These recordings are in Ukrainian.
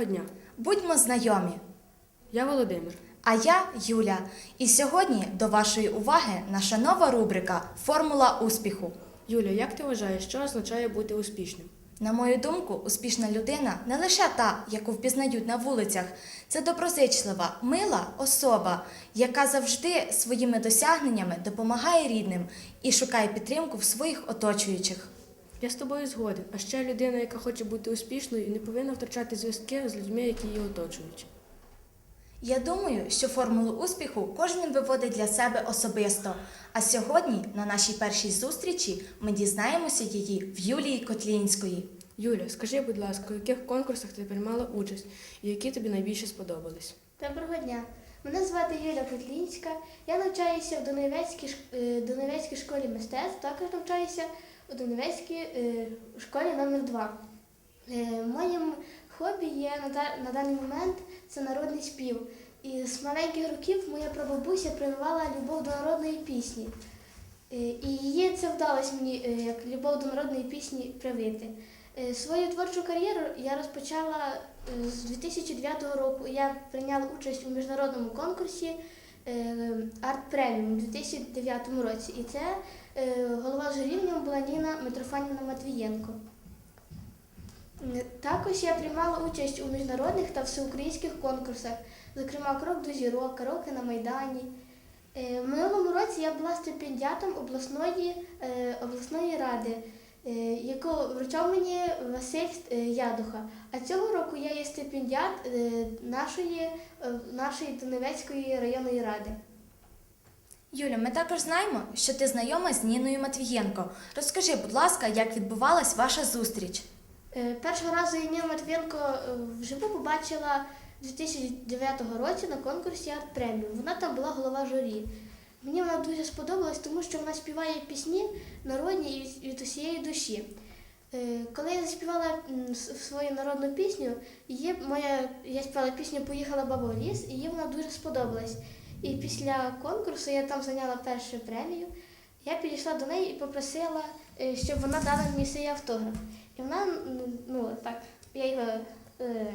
Доброго дня. Будьмо знайомі. Я Володимир. А я Юля. І сьогодні до вашої уваги наша нова рубрика Формула успіху. Юля, як ти вважаєш, що означає бути успішним? На мою думку, успішна людина не лише та, яку впізнають на вулицях, це доброзичлива, мила особа, яка завжди своїми досягненнями допомагає рідним і шукає підтримку в своїх оточуючих. Я з тобою згоден. А ще людина, яка хоче бути успішною і не повинна втрачати зв'язки з людьми, які її оточують. Я думаю, що формулу успіху кожен виводить для себе особисто. А сьогодні, на нашій першій зустрічі, ми дізнаємося її в Юлії Котлінської. Юля, скажи, будь ласка, у яких конкурсах ти приймала участь і які тобі найбільше сподобались? Доброго дня. Мене звати Юля Котлінська. Я навчаюся в Донецькій, ш- е, Донецькій школі мистецтв, також навчаюся у Донецькій е, школі номер 2 Моїм хобі є на, даний момент це народний спів. І з маленьких років моя прабабуся прививала любов до народної пісні. Е, І її це вдалося мені е, як любов до народної пісні привити. Е, Свою творчу кар'єру я розпочала е, з 2009 року. Я прийняла участь у міжнародному конкурсі Арт Преміум у 2009 році. І це е, голова журі в була Ніна Митрофанівна Матвієнко. Е, Також я приймала участь у міжнародних та всеукраїнських конкурсах, зокрема Крок до зірок, Караоке на Майдані. Е, В минулому році я була стипендіатом обласної, е, обласної ради, е, яку вручав мені Василь е, Ядуха. А цього року я є стипендіат е, нашої, е, нашої Донецької районної ради. Юля, ми також знаємо, що ти знайома з Ніною Матвієнко. Розкажи, будь ласка, як відбувалась ваша зустріч? Е, Першого разу я Ніну Матвієнко е, вживу побачила у 2009 році на конкурсі Арт Преміум. Вона там була голова журі. Мені вона дуже сподобалась, тому що вона співає пісні народні і від- усієї душі. Е, Коли я заспівала свою народну пісню, її моя, я співала пісню Поїхала баба в ліс, і їй вона дуже сподобалась. І після конкурсу я там зайняла першу премію. Я підійшла до неї і попросила, е, щоб вона дала мені свій автограф. І вона, ну так, я його е,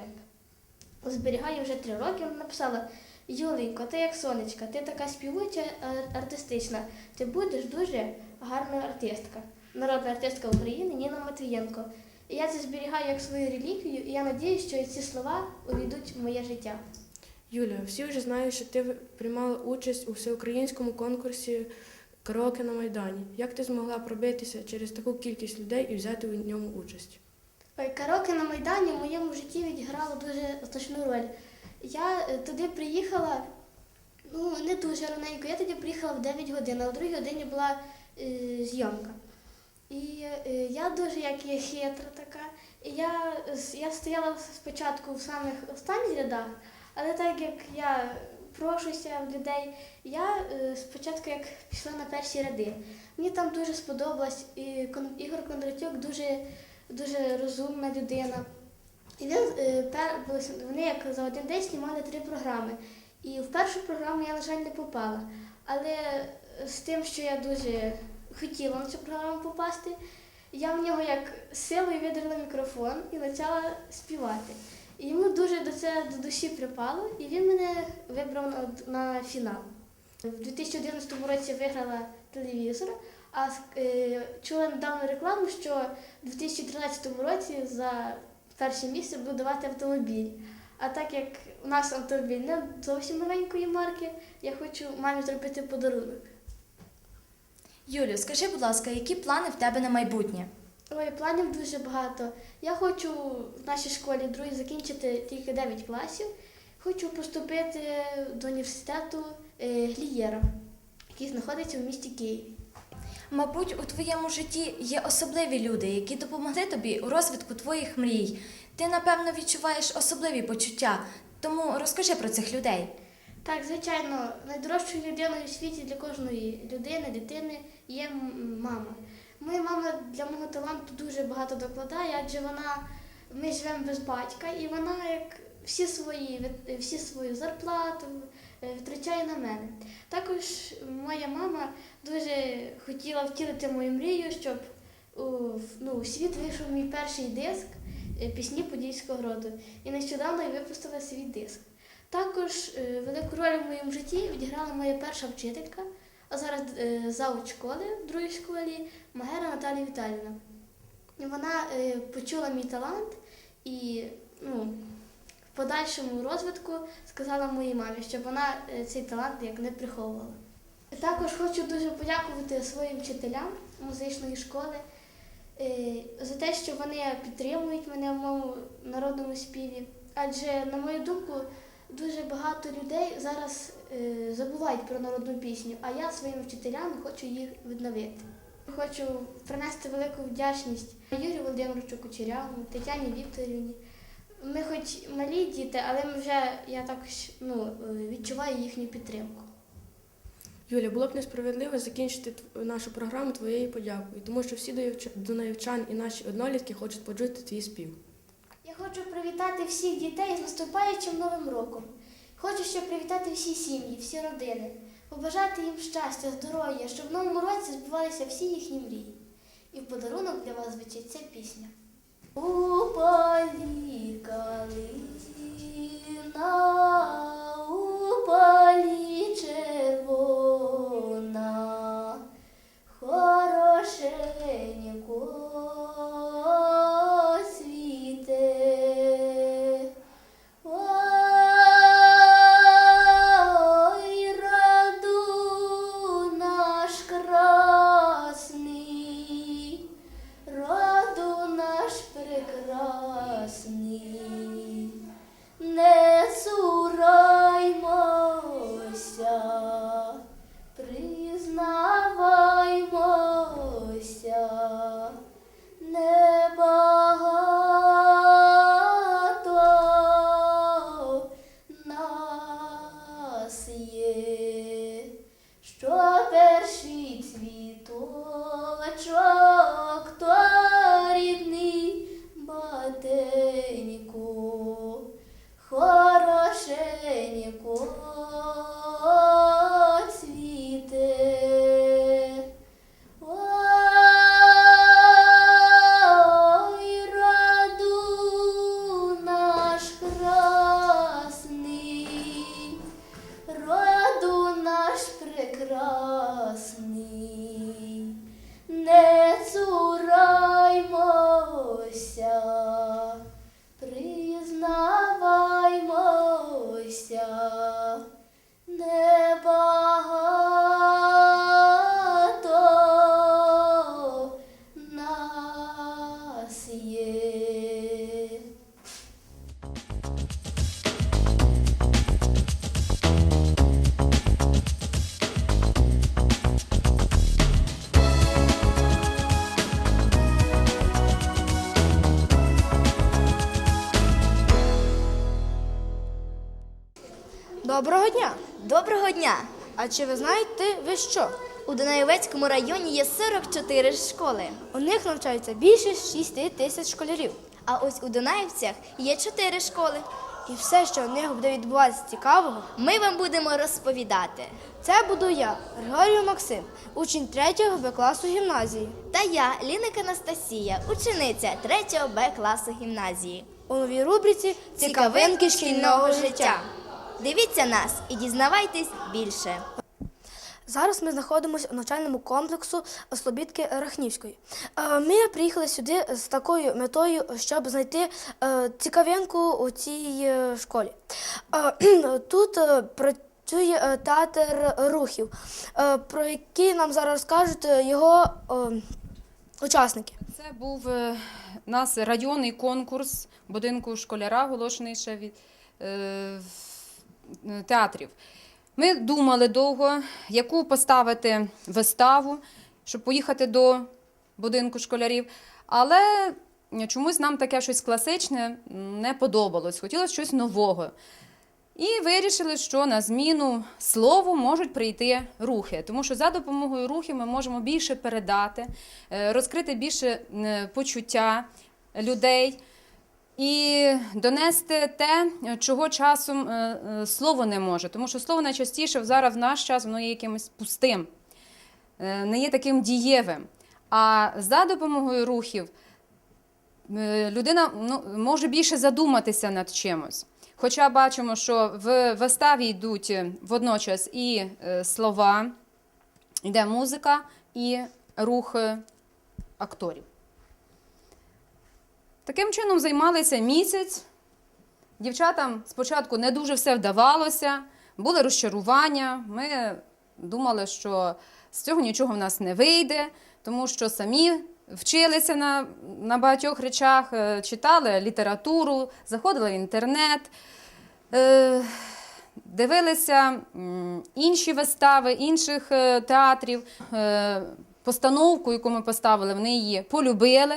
зберігаю вже три роки. Вона написала: Юлінько, ти як сонечка, ти така співуча, артистична. Ти будеш дуже гарна артистка. Народна артистка України Ніна Матвієнко. І я це зберігаю як свою реліквію, і я надіюсь, що ці слова увійдуть в моє життя. Юля, всі вже знають, що ти приймала участь у всеукраїнському конкурсі Караоке на Майдані. Як ти змогла пробитися через таку кількість людей і взяти у ньому участь? Ой, Караоке на Майдані в моєму житті відіграло дуже значну роль. Я е, туди приїхала ну, не дуже раненько. Я тоді приїхала в 9 годин, а в 2 годині була е, зйомка. І е, я дуже як є хитра така. І я, я стояла спочатку в самих останніх рядах, але так як я прошуся в людей, я е, спочатку як пішла на перші ряди. Мені там дуже сподобалось, і Ігор Кондратюк дуже, дуже розумна людина. І він, е, вони як за один день знімали три програми. І в першу програму я, на жаль, не попала. Але з тим, що я дуже хотіла на цю програму попасти, я в нього як силою видерла мікрофон і почала співати. Йому дуже до це до душі припало, і він мене вибрав на, на фінал. В 2011 році виграла телевізор, а е, чула недавно рекламу, що в 2013 році за перше місце буду давати автомобіль. А так як у нас автомобіль не зовсім новенької марки, я хочу мамі зробити подарунок. Юлю, скажи, будь ласка, які плани в тебе на майбутнє? Ой, планів дуже багато. Я хочу в нашій школі друзі закінчити тільки 9 класів. Хочу поступити до університету е, Глієра, який знаходиться в місті Києві. Мабуть, у твоєму житті є особливі люди, які допомогли тобі у розвитку твоїх мрій. Ти, напевно, відчуваєш особливі почуття, тому розкажи про цих людей. Так, звичайно, найдорожчою людиною у світі для кожної людини, дитини є мама. Моя мама для мого таланту дуже багато докладає, адже вона ми живемо без батька, і вона як всі свої всі свою зарплату е, витрачає на мене. Також моя мама дуже хотіла втілити мою мрію, щоб у, ну, світ вийшов мій перший диск. е, пісні Подільського роду. І нещодавно я випустила свій диск. Також е, велику роль в моєму житті відіграла моя перша вчителька, а зараз е, завуч школи в другій школі Магера Наталія Віталіївна. Вона е, почула мій талант і ну, в подальшому розвитку сказала моїй мамі, щоб вона е, цей талант як не приховувала. Також хочу дуже подякувати своїм вчителям музичної школи за те, що вони підтримують мене в моєму народному співі. Адже, на мою думку, дуже багато людей зараз забувають про народну пісню, а я своїм вчителям хочу їх відновити. Хочу принести велику вдячність Юрію Володимировичу Кучерявому, Тетяні Вікторівні. Ми хоч малі діти, але ми вже я також ну, е, відчуваю їхню підтримку. Юля, було б несправедливо закінчити нашу програму твоєю подякою, тому що всі доявч- донаївчан і наші однолітки хочуть почути твій спів. Я хочу привітати всіх дітей з наступаючим Новим роком. Хочу ще привітати всі сім'ї, всі родини, побажати їм щастя, здоров'я, щоб в новому році збувалися всі їхні мрії. І в подарунок для вас звучить ця пісня. У полі калина, хорошенько Доброго дня! Доброго дня! А чи ви знаєте ви що? У Дунаєвецькому районі є 44 школи. У них навчається більше 6 тисяч школярів. А ось у Дунаївцях є 4 школи. І все, що у них буде відбуватися цікавого, Ми вам будемо розповідати. це буду я, Григорій Максим, учень 3 Б класу гімназії. Та я, Ліник Анастасія, учениця 3 Б класу гімназії. У новій рубриці Цікавинки шкільного життя. Дивіться нас і дізнавайтесь більше. Зараз ми знаходимося у навчальному комплексу Слобідки Рахнівської. Е, Ми приїхали сюди з такою метою, щоб знайти е, цікавинку у цій е, школі. Тут працює театр рухів, про який нам зараз розкажуть е, його учасники. Це був у нас районний конкурс будинку школяра, оголошений ще від в- театрів. Ми думали довго, яку поставити виставу, щоб поїхати до будинку школярів. Але чомусь нам таке щось класичне не подобалось. Хотілося щось нового. І вирішили, що на зміну слову можуть прийти рухи, тому що за допомогою рухів ми можемо більше передати, е, розкрити більше е, почуття людей і донести те, чого часом е, е, слово не може. Тому що слово найчастіше зараз в наш час воно є якимось пустим, е, не є таким дієвим. А за допомогою рухів людина ну, може більше задуматися над чимось. Хоча бачимо, що в виставі йдуть водночас і слова, йде музика і рух акторів. Таким чином займалися місяць. Дівчатам спочатку не дуже все вдавалося, були розчарування. Ми думали, що з цього нічого в нас не вийде, тому що самі вчилися на, на багатьох речах, е, читали літературу, заходили в інтернет, е, дивилися інші вистави інших е, театрів. Е, Постановку, яку ми поставили, вони її полюбили.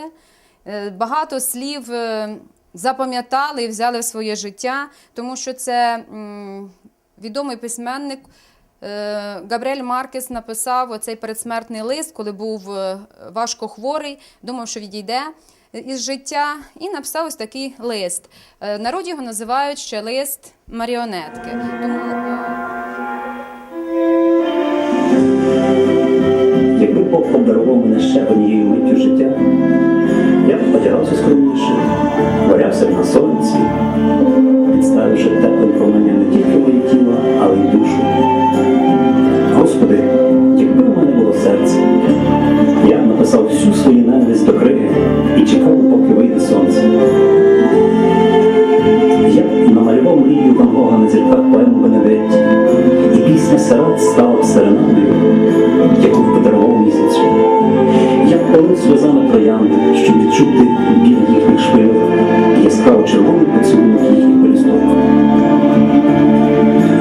Е, Багато слів е, запам'ятали і взяли в своє життя, тому що це відомий письменник е, Габріель Маркес написав оцей передсмертний лист, коли був важко хворий, думав, що відійде із життя, і написав ось такий лист. В народі його називають ще лист маріонетки. Тому Якби Бог обдарував мене ще однією миттю життя, я б одягався скромніше, варявся б на сонці, підставивши теплим променям не тільки моє тіло, але й душу. Господи, якби у мене було серце, я б написав всю свою ненависть до криги і чекав, поки вийде сонце. Я намалював мрію Ван Гога на зірках поему Бенедетті, і пісня Сират стала серенадою, яку подарував місяцю. Я полив сльозами троянди, щоб відчути біль їхніх шпилок і яскраво червоний поцілунок їхніх пелюсток.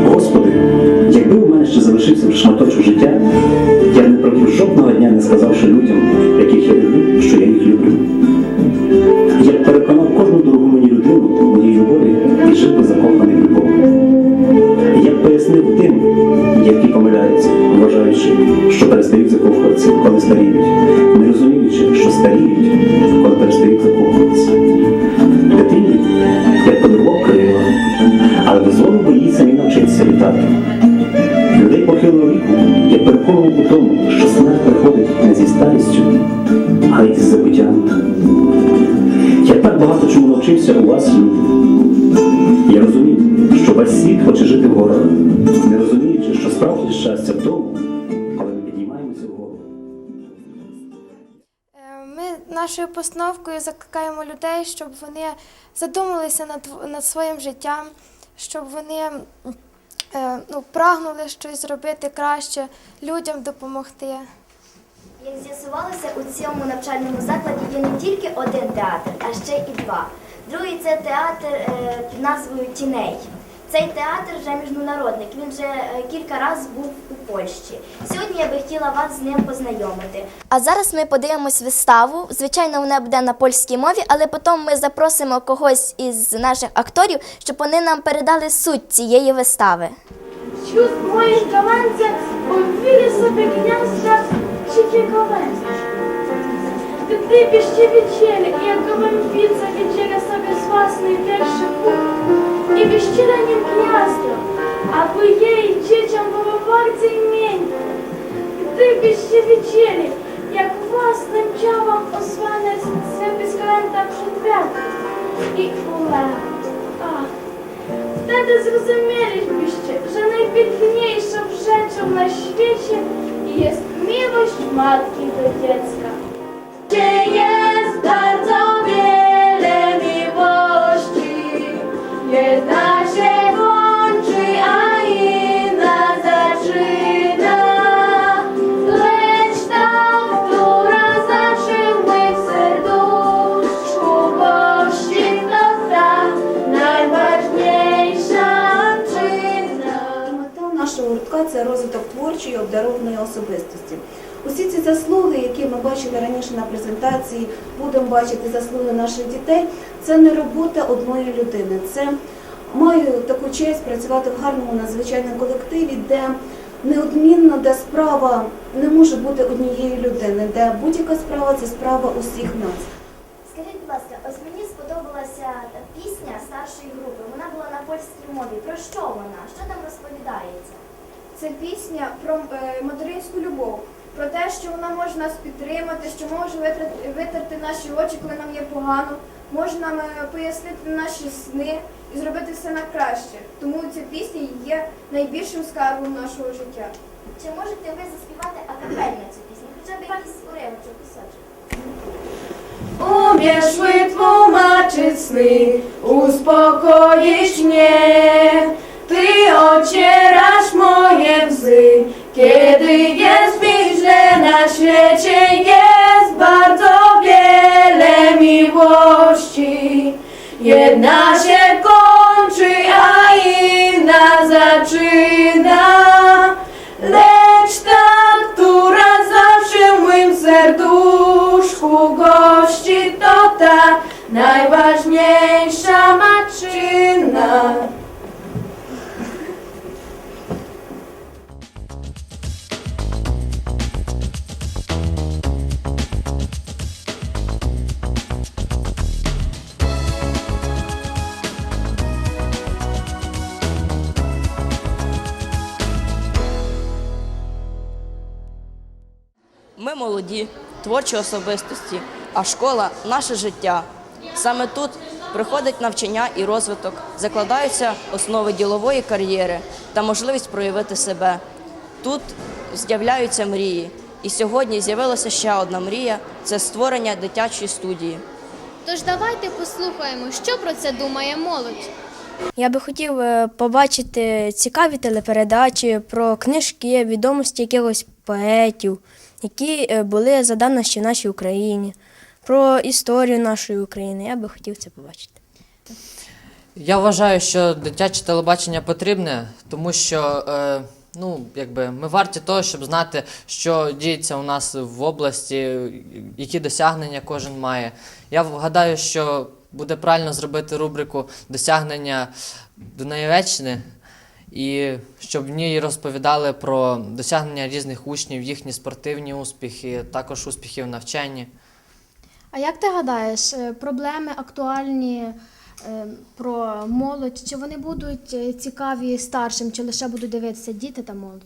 Господи, якби у мене ще залишився шматочок життя, я не провів жодного дня, не сказавши людям, яких я люблю, що я їх люблю. Я б переконав кожну дорогу мені людину моїй любові і жив би закоханий любов. Я б пояснив тим, які помиляються, вважаючи, що перестають закохуватися, коли старіють, не розуміючи, що старіють, коли перестають закохуватися. Дитині я б подарував крила, але дозволив би їй самі навчитися літати. Людей похилого віку я переконував у тому, що смерть приходить не зі старістю, а й зі забуттям. Я так багато чому навчився у вас, люди. Що щастя в тому, коли ми піднімаємося вгору. Е, Ми нашою постановкою закликаємо людей, щоб вони задумалися над, над своїм життям, щоб вони е, ну, прагнули щось зробити краще, людям допомогти. Як з'ясувалося, у цьому навчальному закладі є не тільки один театр, а ще і два. Другий це театр е, під назвою Тіней. Цей театр вже міжнародник. Він вже е, кілька разів був у Польщі. Сьогодні я би хотіла вас з ним познайомити. А зараз ми подивимось виставу. Звичайно, вона буде на польській мові, але потім ми запросимо когось із наших акторів, щоб вони нам передали суть цієї вистави. Wśród moich gałęzie umwili sobie gniazda dzikiego węża. Gdybyście wiedzieli, jak gołębica wydziela sobie z własnej wierszy płód i wyściela nim gniazdo, aby jej dzieciom było bardziej miękkie. Gdybyście wiedzieli, jak własnym ciałem osłaniać sobie skręta przed wiatrem i. Ach, Wtedy zrozumielibyście, że najpiękniejszą rzeczą na świecie jest miłość matki do dziecka. Gdzie це розвиток творчої обдарованої особистості. Усі ці заслуги, які ми бачили раніше на презентації, будемо бачити заслуги наших дітей. Це не робота одної людини. Це маю таку честь працювати в гарному надзвичайному колективі, де неодмінно, де справа не може бути однієї людини, де будь-яка справа це справа усіх нас. Скажіть, будь ласка, ось мені сподобалася пісня старшої групи. Вона була на польській мові. Про що вона? Що там розповідається? Це пісня про е, материнську любов, про те, що вона може нас підтримати, що може витрати- витерти наші очі, коли нам є погано, може нам е, пояснити наші сни і зробити все на краще. Тому ця пісня є найбільшим скарбом нашого життя. Чи можете ви заспівати акапельно цю пісню? Хоча б якийсь уривочок, кусочок. Umiesz wytłumaczyć sny, uspokoić mnie. Ty ocierasz moje łzy, kiedy jest mi źle na świecie. Jest bardzo wiele miłości. Jedna się kończy, a inna zaczyna. Lecz ta, która zawsze w moim serduszku gości, to ta najważniejsza творчі особистості, а школа наше життя. Саме тут приходить навчання і розвиток, закладаються основи ділової кар'єри та можливість проявити себе. Тут з'являються мрії. І сьогодні з'явилася ще одна мрія це створення дитячої студії. Тож давайте послухаємо, що про це думає молодь. Я би хотів е, побачити цікаві телепередачі про книжки, відомості якихось поетів, які е, були за давності в нашій Україні, про історію нашої України. Я би хотів це побачити. Я вважаю, що дитяче телебачення потрібне, тому що е, ну, якби, ми варті того, щоб знати, що діється у нас в області, які досягнення кожен має. Я гадаю, що буде правильно зробити рубрику досягнення Дунаєвеччини, і щоб в ній розповідали про досягнення різних учнів, їхні спортивні успіхи, також успіхи в навчанні. А як ти гадаєш, е, проблеми актуальні е, про молодь, чи вони будуть е, цікаві старшим, чи лише будуть дивитися діти та молодь?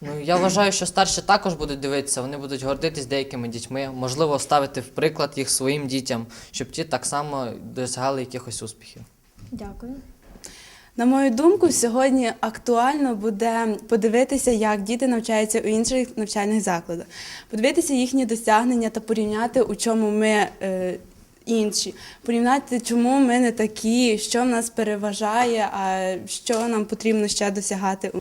Ну, я вважаю, що старші також будуть дивитися, вони будуть гордитись деякими дітьми, можливо, ставити в приклад їх своїм дітям, щоб ті так само досягали якихось успіхів. Дякую. На мою думку, сьогодні актуально буде подивитися, як діти навчаються у інших навчальних закладах, подивитися їхні досягнення та порівняти, у чому ми е, інші, порівняти, чому ми не такі, що в нас переважає, а що нам потрібно ще досягати.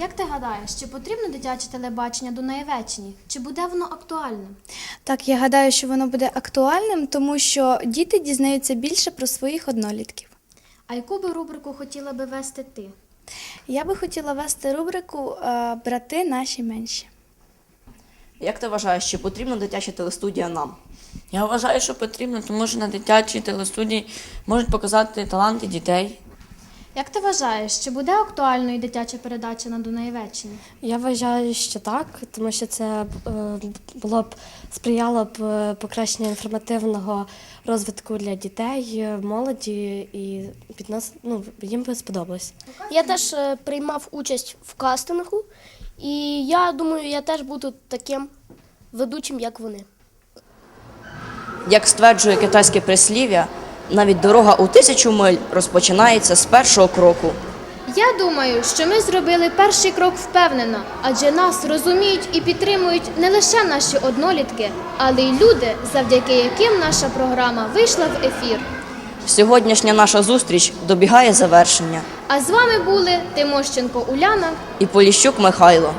Як ти гадаєш, чи потрібно дитяче телебачення до Наєвеччині? Чи буде воно актуальним? Так, я гадаю, що воно буде актуальним, тому що діти дізнаються більше про своїх однолітків. А яку би рубрику хотіла би вести ти? Я би хотіла вести рубрику е, Брати наші менші. Як ти вважаєш, чи потрібна дитяча телестудія нам? Я вважаю, що потрібно, тому що на дитячій телестудії можуть показати таланти дітей. Як ти вважаєш, чи буде актуальною дитяча передача на Дунаєвеччині? Я вважаю, що так, тому що це е, було б сприяло б е, покращенню інформативного розвитку для дітей, е, молоді і піднос, ну, їм би сподобалось. Я теж приймав участь в кастингу, і я думаю, я теж буду таким ведучим, як вони. Як стверджує китайське прислів'я, навіть дорога у тисячу миль розпочинається з першого кроку. Я думаю, що ми зробили перший крок впевнено, адже нас розуміють і підтримують не лише наші однолітки, але й люди, завдяки яким наша програма вийшла в ефір. Сьогоднішня наша зустріч добігає завершення. А з вами були Тимощенко Уляна І Поліщук Михайло.